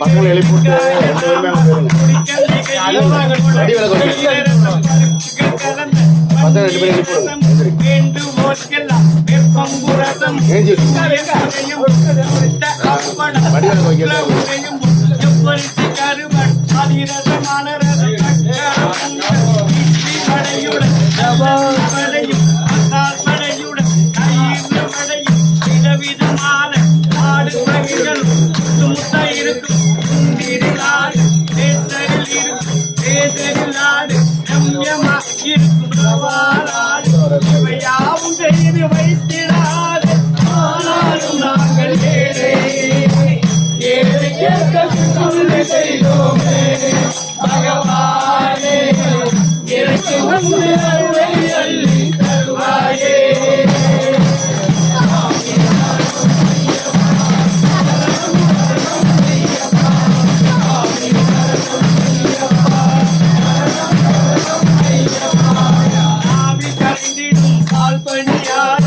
பசங்களை எழுப்பிவிட்டு அடி வேலை பசங்க ரெண்டு பேரும் எழுப்பிவிடுங்க. ஏஞ்சி இருக்கும் யாவும் செய்து வைத்திடாது ஆனாலும் நாங்கள் ஏழை ஏழை கேட்க செய்தோமே. பகவான் Alpania.